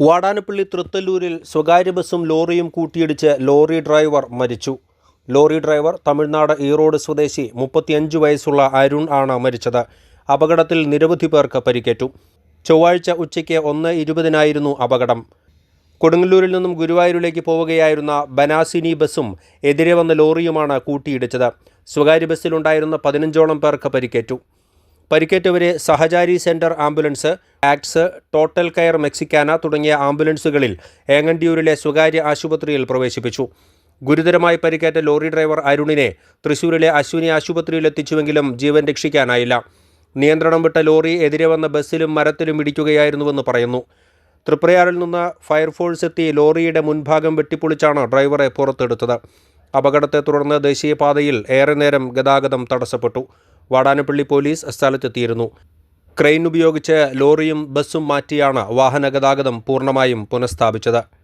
വാടാനപ്പള്ളി തൃത്തല്ലൂരിൽ സ്വകാര്യ ബസ്സും ലോറിയും കൂട്ടിയിടിച്ച് ലോറി ഡ്രൈവർ മരിച്ചു. ലോറി ഡ്രൈവർ തമിഴ്നാട് ഈറോഡ് സ്വദേശി മുപ്പത്തിയഞ്ച് വയസ്സുള്ള അരുൺ ആണ് മരിച്ചത്. അപകടത്തിൽ നിരവധി പേർക്ക് പരിക്കേറ്റു. ചൊവ്വാഴ്ച ഉച്ചയ്ക്ക് ഒന്ന് ഇരുപതിനായിരുന്നു അപകടം. കൊടുങ്ങല്ലൂരിൽ നിന്നും ഗുരുവായൂരിലേക്ക് പോവുകയായിരുന്ന ബനാസിനി ബസ്സും എതിരെ വന്ന ലോറിയുമാണ് കൂട്ടിയിടിച്ചത്. സ്വകാര്യ ബസ്സിലുണ്ടായിരുന്ന പതിനഞ്ചോളം പേർക്ക് പരിക്കേറ്റു. പരിക്കേറ്റവരെ സഹചാരി സെന്റർ ആംബുലൻസ് ആക്സ് ടോട്ടൽ കെയർ മെക്സിക്കാന തുടങ്ങിയ ആംബുലൻസുകളിൽ ഏങ്ങണ്ടിയൂരിലെ സ്വകാര്യ ആശുപത്രിയിൽ പ്രവേശിപ്പിച്ചു. ഗുരുതരമായി പരിക്കേറ്റ ലോറി ഡ്രൈവർ അരുണിനെ തൃശൂരിലെ അശ്വിനി ആശുപത്രിയിൽ എത്തിച്ചുവെങ്കിലും ജീവൻ രക്ഷിക്കാനായില്ല. നിയന്ത്രണം വിട്ട ലോറി എതിരെ വന്ന ബസ്സിലും മരത്തിലും ഇടിക്കുകയായിരുന്നുവെന്ന് പറയുന്നു. തൃപ്രയാറിൽ നിന്ന് ഫയർഫോഴ്സ് എത്തി ലോറിയുടെ മുൻഭാഗം വെട്ടിപ്പൊളിച്ചാണ് ഡ്രൈവറെ പുറത്തെടുത്തത്. അപകടത്തെ തുടർന്ന് ദേശീയപാതയിൽ ഏറെ നേരം ഗതാഗതം തടസ്സപ്പെട്ടു. വാടാനപ്പള്ളി പോലീസ് സ്ഥലത്തെത്തിയിരുന്നു. ക്രെയിൻ ഉപയോഗിച്ച് ലോറിയും ബസ്സും മാറ്റിയാണ് വാഹനഗതാഗതം പൂർണമായും പുനഃസ്ഥാപിച്ചത്.